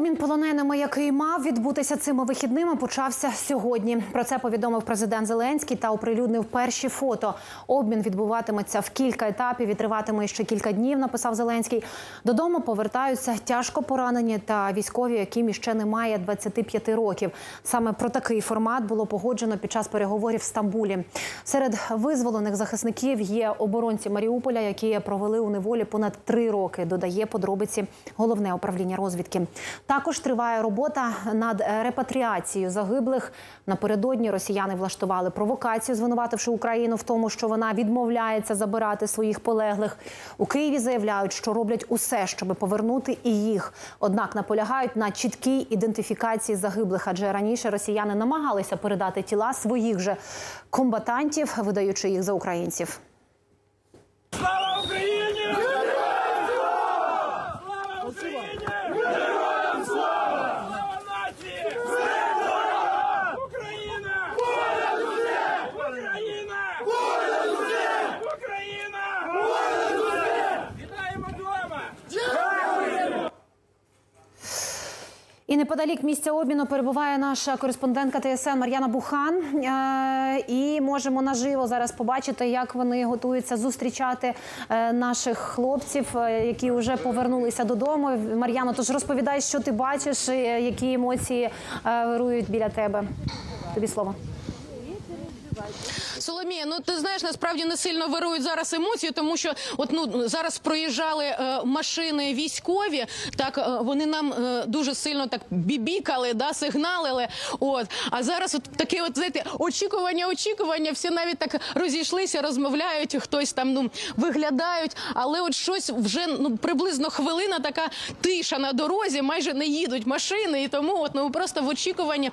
Обмін полоненими, який мав відбутися цими вихідними, почався сьогодні. Про це повідомив президент Зеленський та оприлюднив перші фото. Обмін відбуватиметься в кілька етапів і триватиме ще кілька днів. Написав Зеленський. Додому повертаються тяжко поранені та військові, яким іще немає 25 років. Саме про такий формат було погоджено під час переговорів в Стамбулі. Серед визволених захисників є оборонці Маріуполя, які провели у неволі понад три роки. Додає подробиці головне управління розвідки. Також триває робота над репатріацією загиблих. Напередодні росіяни влаштували провокацію, звинувативши Україну в тому, що вона відмовляється забирати своїх полеглих. У Києві заявляють, що роблять усе, щоб повернути і їх. Однак наполягають на чіткій ідентифікації загиблих, адже раніше росіяни намагалися передати тіла своїх же комбатантів, видаючи їх за українців. Слава Україні! Героям слава! Слава Україні! Героям слава! Слава нації! Слава! Україна! Понад усе! Україна! Понад усе! Україна! Понад усе! Вітаємо вдома! І неподалік місця обміну перебуває наша кореспондентка ТСН Мар'яна Бухан. Е, І можемо наживо зараз побачити, як вони готуються зустрічати е, наших хлопців, е, які вже повернулися додому. Мар'яно, тож розповідай, що ти бачиш, які емоції вирують біля тебе. Тобі слово. Соломія, ну ти знаєш, насправді не сильно вирують зараз емоції, тому що от ну зараз проїжджали е, машини військові. Так е, вони нам е, дуже сильно так бібікали, да, сигналили. От а зараз от таке, от знаєте, очікування, очікування. Всі навіть так розійшлися, розмовляють. Хтось там ну виглядають, але от щось вже ну приблизно хвилина, така тиша на дорозі, майже не їдуть машини, і тому от ну просто в очікуванні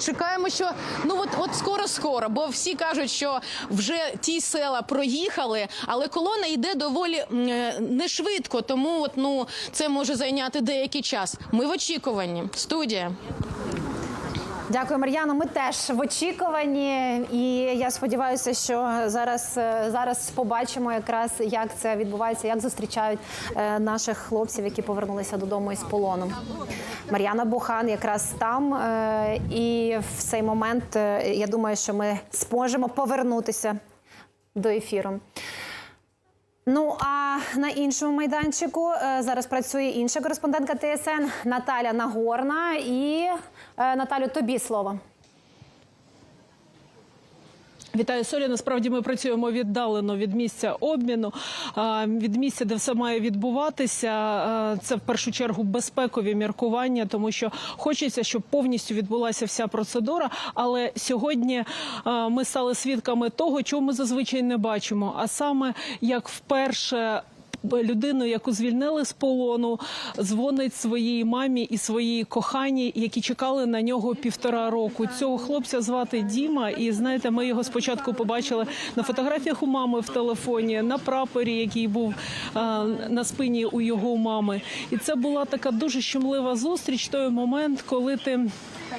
чекаємо, що ну от от скоро, скоро, бо всі кажуть, що вже ті села проїхали, але колона йде доволі не швидко, тому от ну це може зайняти деякий час. Ми в очікуванні. Студія. Дякую, Мар'яно. Ми теж в очікуванні, і я сподіваюся, що зараз, е, зараз побачимо якраз, як це відбувається, як зустрічають е, наших хлопців, які повернулися додому із полону. Мар'яна Бухан якраз там, е, і в цей момент я думаю, що ми зможемо повернутися до ефіру. Ну а на іншому майданчику зараз працює інша кореспондентка ТСН Наталя Нагорна. І Наталю, тобі слово. Вітаю Соля. Насправді ми працюємо віддалено від місця обміну, від місця, де все має відбуватися. Це в першу чергу безпекові міркування, тому що хочеться, щоб повністю відбулася вся процедура. Але сьогодні ми стали свідками того, чого ми зазвичай не бачимо. А саме як вперше. Людину, яку звільнили з полону, дзвонить своїй мамі і своїй коханій, які чекали на нього півтора року. Цього хлопця звати Діма, і знаєте, ми його спочатку побачили на фотографіях у мами в телефоні, на прапорі, який був а, на спині у його мами. І це була така дуже щемлива зустріч. Той момент, коли ти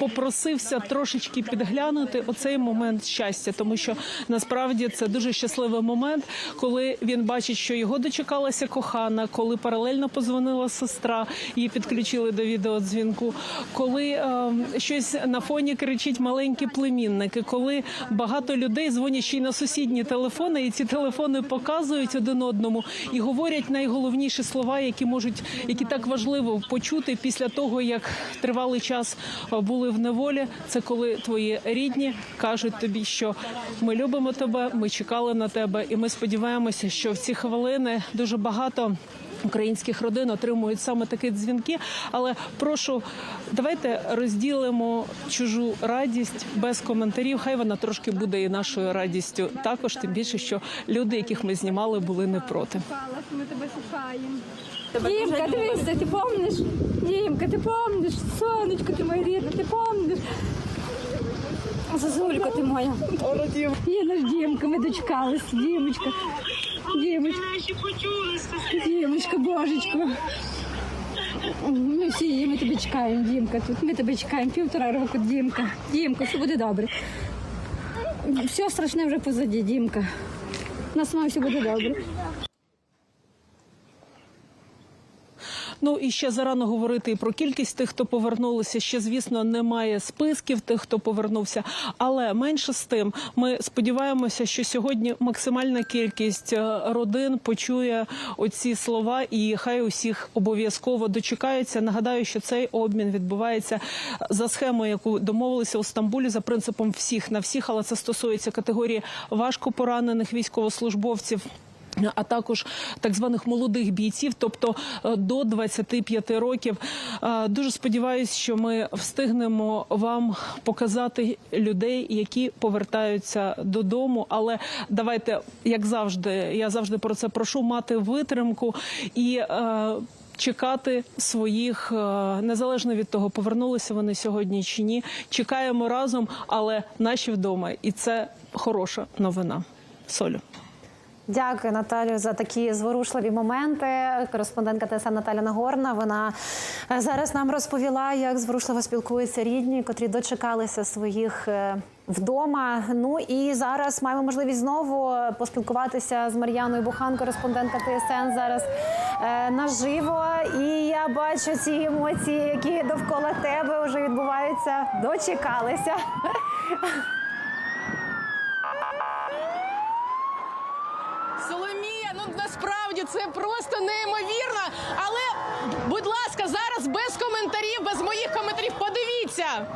попросився трошечки підглянути оцей момент щастя, тому що насправді це дуже щасливий момент, коли він бачить, що його дочекалася кохана, коли паралельно позвонила сестра, її підключили до відеодзвінку, коли е, щось на фоні кричить маленькі племінники, коли багато людей дзвонять ще й на сусідні телефони, і ці телефони показують один одному і говорять найголовніші слова, які можуть, які так важливо почути після того, як тривалий час е, були в неволі. Це коли твої рідні кажуть тобі, що ми любимо тебе, ми чекали на тебе, і ми сподіваємося, що в ці хвилини дуже багато. Українських родин отримують саме такі дзвінки, але прошу, давайте розділимо чужу радість без коментарів. Хай вона трошки буде і нашою радістю. Також тим більше, що люди, яких ми знімали, були не проти. Ми тебе шукаємо. Дімка, дивися, ти помниш? Дімка, ти помниш? Сонечко, ти моя рідна, ти помниш? Зазулька ти моя. Є наш Дімка, ми дочекались. Дімочка. Дімочка. Дімочка, божечко. Ми всі її, ми тебе чекаємо, Дімка. Тут ми тебе чекаємо півтора року, Дімка. Дімка, все буде добре. Все страшне вже позаді, Дімка. У нас має все буде добре. Ну і ще зарано говорити і про кількість тих, хто повернулися. Ще звісно немає списків тих, хто повернувся. Але менше з тим, ми сподіваємося, що сьогодні максимальна кількість е, родин почує оці слова, і хай усіх обов'язково дочекаються. Нагадаю, що цей обмін відбувається за схемою, яку домовилися у Стамбулі за принципом всіх на всіх, але це стосується категорії важко поранених військовослужбовців. А також так званих молодих бійців, тобто е, до 25 років. Е, Дуже сподіваюся, що ми встигнемо вам показати людей, які повертаються додому. Але давайте, як завжди, я завжди про це прошу мати витримку і. е, Чекати своїх незалежно від того, повернулися вони сьогодні чи ні. Чекаємо разом, але наші вдома, і це хороша новина. Солю. Дякую, Наталю, за такі зворушливі моменти. Кореспондентка ТСН Наталя Нагорна. Вона зараз нам розповіла, як зворушливо спілкуються рідні, котрі дочекалися своїх е, вдома. Ну і зараз маємо можливість знову поспілкуватися з Мар'яною Бухан, кореспондентка ТСН зараз е, наживо. І я бачу ці емоції, які довкола тебе вже відбуваються. Дочекалися. Соломія, ну насправді це просто неймовірно. Але, будь ласка, зараз без коментарів, без моїх коментарів. Подивіться.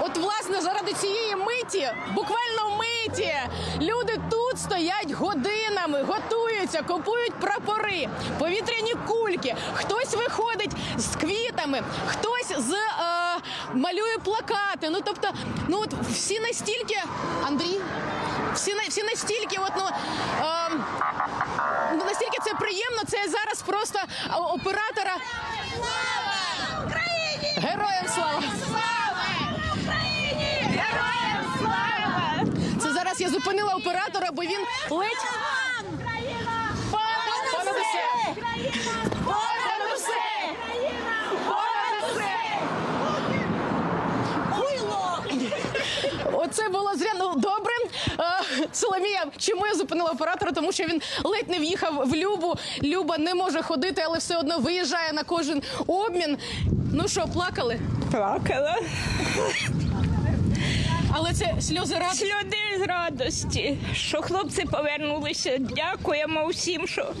От, власне, заради цієї миті, буквально миті, люди тут стоять годинами, готуються, купують прапори, повітряні кульки. Хтось виходить з квітами, хтось з е, малює плакати. Ну тобто, ну от всі настільки, Андрій, всі на- всі настільки, от ну. Е, ну, настільки це приємно. Це зараз просто а, оператора. Героям слава! Зараз я зупинила оператора, бо він ледь. Понад усе! Понад усе! Понад усе! Оце було зря. Ну добре. Соломія, чому я зупинила оператора? Тому що він ледь не в'їхав в Любу. Люба не може ходити, але все одно виїжджає на кожен обмін. Ну що, плакали? Плакала. Але це сльози радості. Сльози з радості, що хлопці повернулися. Дякуємо всім, що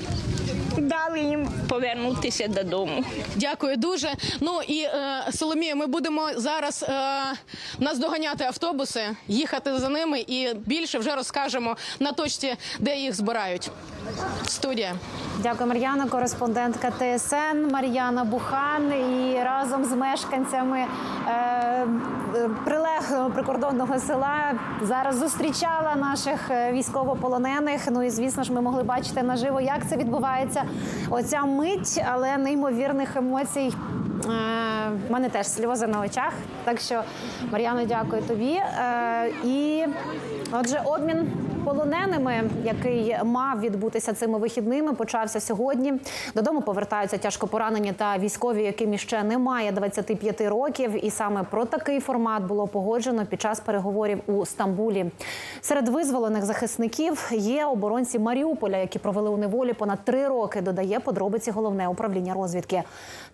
дали їм повернутися додому. Дякую дуже. Ну і е, Соломія, ми будемо зараз е, наздоганяти автобуси, їхати за ними і більше вже розкажемо на точці, де їх збирають. Студія. Дякую, Мар'яна, кореспондентка ТСН Мар'яна Бухан. І разом з мешканцями е, е, прилеглого прикордонного села зараз зустрічала наших е, військовополонених. Ну і звісно ж, ми могли бачити наживо, як це відбувається. Оця мить, але неймовірних емоцій. У в мене теж сльози на очах. Так що, Мар'яно, дякую тобі. Е, і отже, обмін полоненими, який мав відбутися цими вихідними, почався сьогодні. Додому повертаються тяжко поранені та військові, яким іще немає 25 років. І саме про такий формат було погоджено під час переговорів у Стамбулі. Серед визволених захисників є оборонці Маріуполя, які провели у неволі понад три роки. Додає подробиці головне управління розвідки.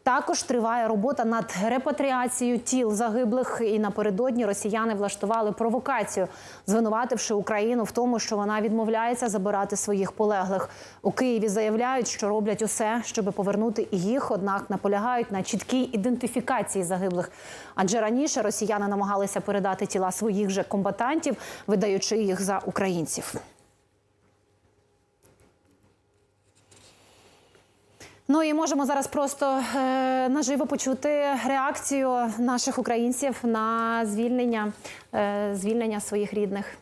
Також триває робота над репатріацією тіл загиблих. І напередодні росіяни влаштували провокацію, звинувативши Україну в тому, що вона відмовляється забирати своїх полеглих. У Києві заявляють, що роблять усе, щоб повернути їх, однак наполягають на чіткій ідентифікації загиблих. Адже раніше росіяни намагалися передати тіла своїх же комбатантів, видаючи їх за українців. Ну і можемо зараз просто е, наживо почути реакцію наших українців на звільнення, е, звільнення своїх рідних.